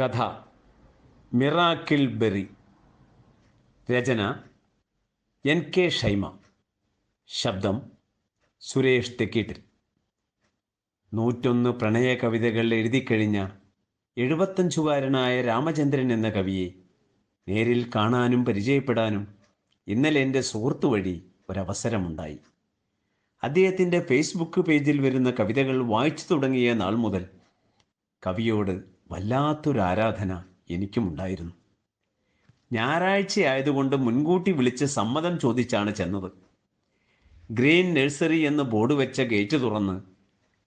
കഥ. Miracle berry. രചന N K Shaima. ശബ്ദം സുരേഷ് തെക്കീട്ടിൽ. നൂറ്റൊന്ന് പ്രണയ കവിതകൾ എഴുതിക്കഴിഞ്ഞ എഴുപത്തഞ്ചുകാരനായ രാമചന്ദ്രൻ എന്ന കവിയെ നേരിൽ കാണാനും പരിചയപ്പെടാനും ഇന്നലെ എന്റെ സുഹൃത്ത് വഴി ഒരവസരമുണ്ടായി. അദ്ദേഹത്തിന്റെ ഫേസ്ബുക്ക് പേജിൽ വരുന്ന കവിതകൾ വായിച്ചു തുടങ്ങിയ നാൾ മുതൽ കവിയോട് വല്ലാത്തൊരു ആരാധന എനിക്കുമുണ്ടായിരുന്നു ഞായറാഴ്ചയായതുകൊണ്ട് മുൻകൂട്ടി വിളിച്ച് സമ്മതം ചോദിച്ചാണ് ചെന്നത്. ഗ്രീൻ നഴ്സറി എന്ന് ബോർഡ് വെച്ച ഗേറ്റ് തുറന്ന്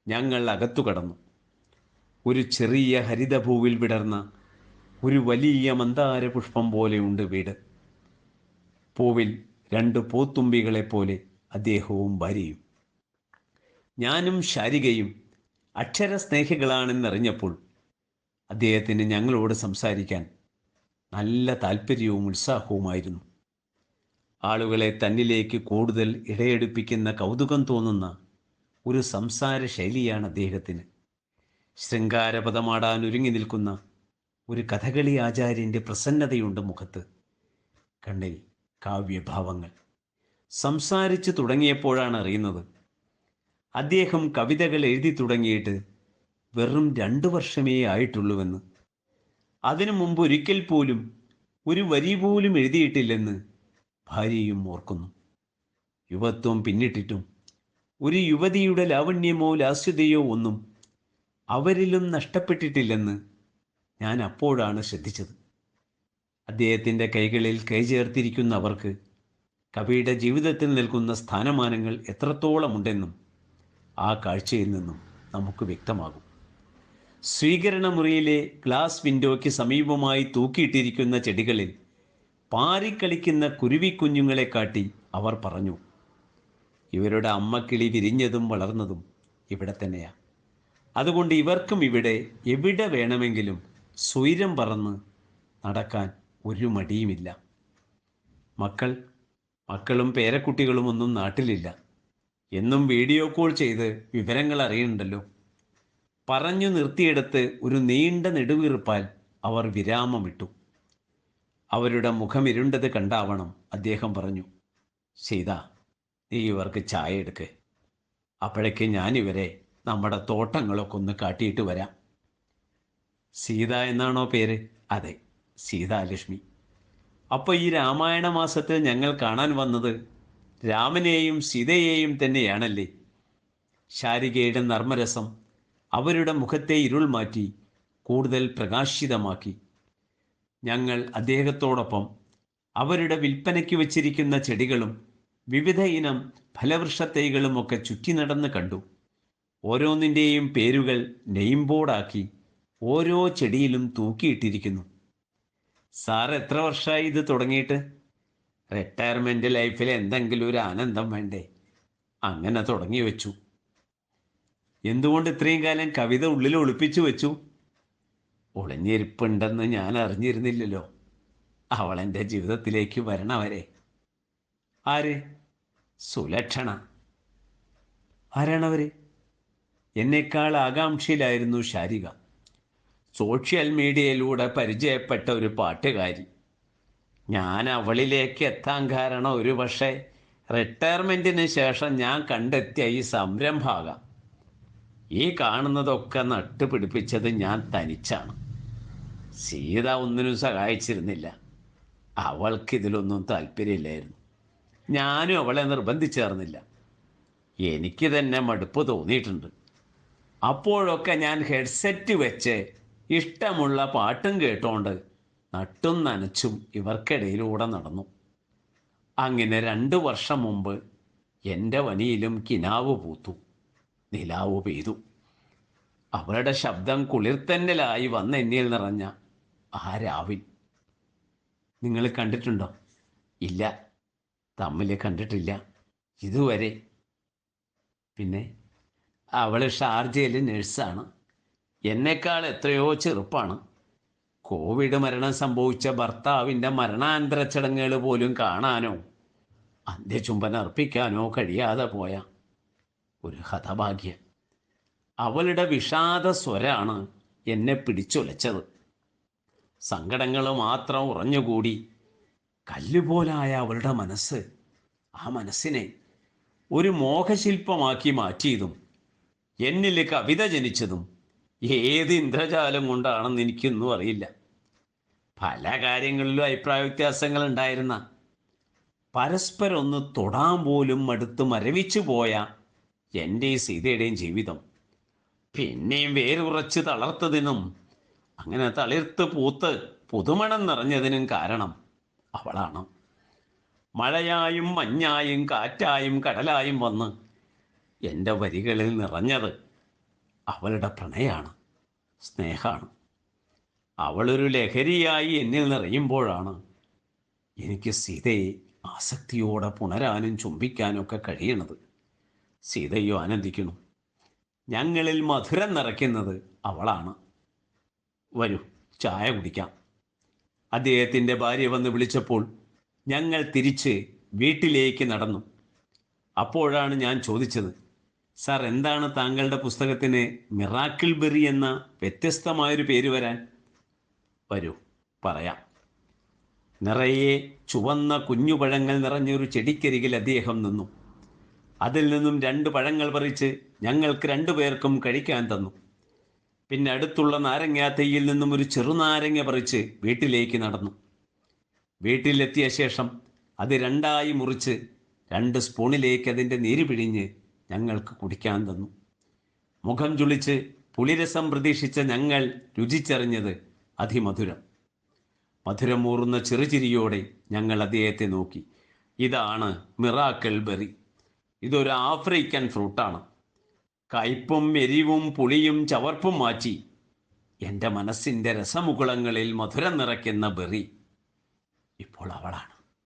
ഞങ്ങൾ അകത്തു കടന്നു. ഒരു ചെറിയ ഹരിതഭൂവിൽ വിടർന്ന ഒരു വലിയ മന്ദാര പുഷ്പം പോലെയുണ്ട് വീട്. പൂവിൽ രണ്ട് പൂത്തുമ്പികളെ പോലെ അദ്ദേഹവും ഭാര്യയും. ഞാനും ശാരികയും അക്ഷരസ്നേഹികളാണെന്നറിഞ്ഞപ്പോൾ അദ്ദേഹത്തിന് ഞങ്ങളോട് സംസാരിക്കാൻ നല്ല താല്പര്യവും ഉത്സാഹവുമായിരുന്നു. ആളുകളെ തന്നിലേക്ക് കൂടുതൽ ഇടയെടുപ്പിക്കുന്ന കൗതുകം തോന്നുന്ന ഒരു സംസാര ശൈലിയാണ് അദ്ദേഹത്തിന്. ശൃംഗാരപദമാടാൻ ഒരുങ്ങി നിൽക്കുന്ന ഒരു കഥകളി ആചാര്യന്റെ പ്രസന്നതയുണ്ട് മുഖത്ത്. കണ്ണിൽ കാവ്യഭാവങ്ങൾ. സംസാരിച്ചു തുടങ്ങിയപ്പോഴാണ് അറിയുന്നത്. അദ്ദേഹം കവിതകൾ എഴുതി തുടങ്ങിയിട്ട് വെറും രണ്ടു വർഷമേ ആയിട്ടുള്ളൂവെന്ന്. അതിനു മുമ്പ് ഒരിക്കൽ പോലും ഒരു വരി പോലും എഴുതിയിട്ടില്ലെന്ന് ഭാര്യയും ഓർക്കുന്നു. യുവത്വം പിന്നിട്ടിട്ടും ഒരു യുവതിയുടെ ലാവണ്യമോ ലാസ്യതയോ ഒന്നും അവരിലും നഷ്ടപ്പെട്ടിട്ടില്ലെന്ന് ഞാൻ അപ്പോഴാണ് ശ്രദ്ധിച്ചത്. അദ്ദേഹത്തിന്റെ കൈകളിൽ കൈ ചേർത്തിരിക്കുന്ന അവർക്ക് കവിയുടെ ജീവിതത്തിൽ നിൽക്കുന്ന സ്ഥാനമാനങ്ങൾ എത്രത്തോളമുണ്ടെന്നും ആ കാഴ്ചയിൽ നിന്നും നമുക്ക് വ്യക്തമാകും. സ്വീകരണ മുറിയിലെ ഗ്ലാസ് വിൻഡോയ്ക്ക് സമീപമായി തൂക്കിയിട്ടിരിക്കുന്ന ചെടികളിൽ പാറിക്കളിക്കുന്ന കുരുവിക്കുഞ്ഞുങ്ങളെ കാട്ടി അവർ പറഞ്ഞു ഇവരുടെ അമ്മക്കിളി വിരിഞ്ഞതും വളർന്നതും ഇവിടെ തന്നെയാണ് അതുകൊണ്ട് ഇവർക്കും ഇവിടെ എവിടെ വേണമെങ്കിലും സ്വൈരം പറന്ന് നടക്കാൻ ഒരു മടിയുമില്ല. മക്കൾ മക്കളും പേരക്കുട്ടികളും ഒന്നും നാട്ടിലില്ല. എന്നും വീഡിയോ കോൾ ചെയ്ത് വിവരങ്ങൾ അറിയുന്നുണ്ടല്ലോ പറഞ്ഞു നിർത്തിയെടുത്ത് ഒരു നീണ്ട നെടുവീർപ്പാൽ അവർ വിരാമമിട്ടു. അവരുടെ മുഖം ഇരുണ്ടത് കണ്ടാവണം അദ്ദേഹം പറഞ്ഞു സീത നീ ഇവർക്ക് ചായ എടുക്ക്. അപ്പോഴേക്ക് ഞാനിവരെ നമ്മുടെ തോട്ടങ്ങളൊക്കെ ഒന്ന് കാട്ടിയിട്ട് വരാം. സീത എന്നാണോ പേര്? അതെ സീതാലക്ഷ്മി അപ്പോൾ ഈ രാമായണ മാസത്തിൽ ഞങ്ങൾ കാണാൻ വന്നത് രാമനെയും സീതയെയും തന്നെയാണല്ലേ? ശാരികയുടെ നർമ്മരസം അവരുടെ മുഖത്തെ ഇരുൾ മാറ്റി കൂടുതൽ പ്രകാശിതമാക്കി. ഞങ്ങൾ അദ്ദേഹത്തോടൊപ്പം അവരുടെ വിൽപ്പനയ്ക്ക് വച്ചിരിക്കുന്ന ചെടികളും വിവിധ ഇനം ഫലവൃക്ഷത്തൈകളും ഒക്കെ ചുറ്റി നടന്ന് കണ്ടു. ഓരോന്നിന്റെയും പേരുകൾ നെയിം ബോർഡാക്കി ഓരോ ചെടിയിലും തൂക്കിയിട്ടിരിക്കുന്നു. സാർ എത്ര വർഷമായി ഇത് തുടങ്ങിയിട്ട്? റിട്ടയർമെന്റ് ലൈഫിൽ എന്തെങ്കിലും ഒരു ആനന്ദം വേണ്ടേ? അങ്ങനെ തുടങ്ങി വെച്ചു. എന്തുകൊണ്ട് ഇത്രയും കാലം കവിത ഉള്ളിൽ ഒളിപ്പിച്ചു വെച്ചു? ഒളിഞ്ഞിരിപ്പുണ്ടെന്ന് ഞാൻ അറിഞ്ഞിരുന്നില്ലല്ലോ. അവൾ എന്റെ ജീവിതത്തിലേക്ക് വരണവരെ ആര്? സുലക്ഷണ. ആരാണവര് എന്നേക്കാൾ ആകാംക്ഷയിലായിരുന്നു ശാരിക. സോഷ്യൽ മീഡിയയിലൂടെ പരിചയപ്പെട്ട ഒരു പാട്ടുകാരി. ഞാൻ അവളിലേക്ക് എത്താൻ കാരണം ഒരു പക്ഷേ റിട്ടയർമെന്റിന് ശേഷം ഞാൻ കണ്ടെത്തിയ ഈ സംരംഭാകാം ഈ കാണുന്നതൊക്കെ നട്ടുപിടിപ്പിച്ചത് ഞാൻ തനിച്ചാണ്. സീത ഒന്നിനും സഹായിച്ചിരുന്നില്ല. അവൾക്കിതിലൊന്നും താല്പര്യമില്ലായിരുന്നു. ഞാനും അവളെ നിർബന്ധിച്ചേർന്നില്ല എനിക്ക് തന്നെ മടുപ്പ് തോന്നിയിട്ടുണ്ട്. അപ്പോഴൊക്കെ ഞാൻ ഹെഡ്സെറ്റ് വെച്ച് ഇഷ്ടമുള്ള പാട്ടും കേട്ടോണ്ട് നട്ടും നനച്ചും ഇവർക്കിടയിലൂടെ നടന്നു. അങ്ങനെ രണ്ട് വർഷം മുമ്പ് എന്റെ വനിയിലും കിനാവ് പൂത്തു. നിലാവ് പെയ്തു. അവളുടെ ശബ്ദം കുളിർത്തന്നലായി വന്ന് എന്നിൽ നിറഞ്ഞ ആ രാവിൽ നിങ്ങൾ കണ്ടിട്ടുണ്ടോ? ഇല്ല. തമ്മിൽ കണ്ടിട്ടില്ല. ഇതുവരെ. പിന്നെ അവൾ ഷാർജയിൽ നഴ്സാണ്. എന്നെക്കാൾ എത്രയോ ചെറുപ്പാണ്. കോവിഡ് മരണം സംഭവിച്ച ഭർത്താവിന്റെ മരണാനന്തര ചടങ്ങുകൾ പോലും കാണാനോ അന്ത്യചുംബനം അർപ്പിക്കാനോ കഴിയാതെ പോയ ഒരു ഹതഭാഗ്യം അവളുടെ വിഷാദ സ്വരാണ് എന്നെ പിടിച്ചുലച്ചത്. സങ്കടങ്ങൾ മാത്രം ഉറഞ്ഞുകൂടി കല്ലുപോലായ അവളുടെ മനസ്സ് ആ മനസ്സിനെ ഒരു മോഹശില്പമാക്കി മാറ്റിയതും എന്നിൽ കവിത ജനിച്ചതും ഏത് ഇന്ദ്രജാലം കൊണ്ടാണെന്ന് എനിക്കൊന്നും അറിയില്ല. പല കാര്യങ്ങളിലും അഭിപ്രായ വ്യത്യാസങ്ങൾ ഉണ്ടായിരുന്ന പരസ്പരം ഒന്ന് തൊടാൻ പോലും അടുത്ത് മരവിച്ചു പോയ എന്റെയും സീതയുടെയും ജീവിതം. പിന്നെയും വേരുറച്ച് തളർത്തതിനും അങ്ങനെ തളിർത്ത് പൂത്ത് പുതുമണം നിറഞ്ഞതിനും കാരണം അവളാണ്. മഴയായും മഞ്ഞായും കാറ്റായും കടലായും വന്ന് എന്റെ വരികളിൽ നിറഞ്ഞത് അവളുടെ പ്രണയാണ് സ്നേഹമാണ്. അവളൊരു ലഹരിയായി എന്നിൽ നിറയുമ്പോഴാണ് എനിക്ക് സീതയെ ആസക്തിയോടെ പുണരാനും ചുംബിക്കാനും ഒക്കെ കഴിയണത്. സീതയോ ആനന്ദിക്കുന്നു. ഞങ്ങളിൽ മധുരം നിറയ്ക്കുന്നത് അവളാണ്. വരൂ ചായ കുടിക്കാം. അദ്ദേഹത്തിന്റെ ഭാര്യ വന്ന് വിളിച്ചപ്പോൾ ഞങ്ങൾ തിരിച്ച് വീട്ടിലേക്ക് നടന്നു. അപ്പോഴാണ് ഞാൻ ചോദിച്ചത് സാർ എന്താണ് താങ്കളുടെ പുസ്തകത്തിന് മിറാക്കിൾ ബെറി എന്ന വ്യത്യസ്തമായൊരു പേര് വരാൻ? വരൂ പറയാം. നിറയെ ചുവന്ന കുഞ്ഞുപഴങ്ങൾ നിറഞ്ഞൊരു ചെടിക്കരികിൽ അദ്ദേഹം നിന്നു. അതിൽ നിന്നും രണ്ട് പഴങ്ങൾ പറിച്ച് ഞങ്ങൾക്ക് രണ്ടു പേർക്കും കഴിക്കാൻ തന്നു. പിന്നെ അടുത്തുള്ള നാരങ്ങാത്തയിൽ നിന്നും ഒരു ചെറുനാരങ്ങ പറിച്ച് വീട്ടിലേക്ക് നടന്നു. വീട്ടിലെത്തിയ ശേഷം അത് രണ്ടായി മുറിച്ച് രണ്ട് സ്പൂണിലേക്ക് അതിന്റെ നീര് പിഴിഞ്ഞ് ഞങ്ങൾക്ക് കുടിക്കാൻ തന്നു. മുഖം ചുളിച്ച് പുളിരസം പ്രതീക്ഷിച്ച ഞങ്ങൾ രുചിച്ചറിഞ്ഞത് അതിമധുരം. മധുരമൂറുന്ന ചെറുചിരിയോടെ ഞങ്ങൾ അദ്ദേഹത്തെ നോക്കി. ഇതാണ് മിറാക്കൽ ബെറി. ഇതൊരു ആഫ്രിക്കൻ ഫ്രൂട്ടാണ്. കയ്പും എരിവും പുളിയും ചവർപ്പും മാറ്റി എന്റെ മനസ്സിന്റെ രസമുകുളങ്ങളിൽ മധുരം നിറയ്ക്കുന്ന ബെറി ഇപ്പോൾ അവളാണ്.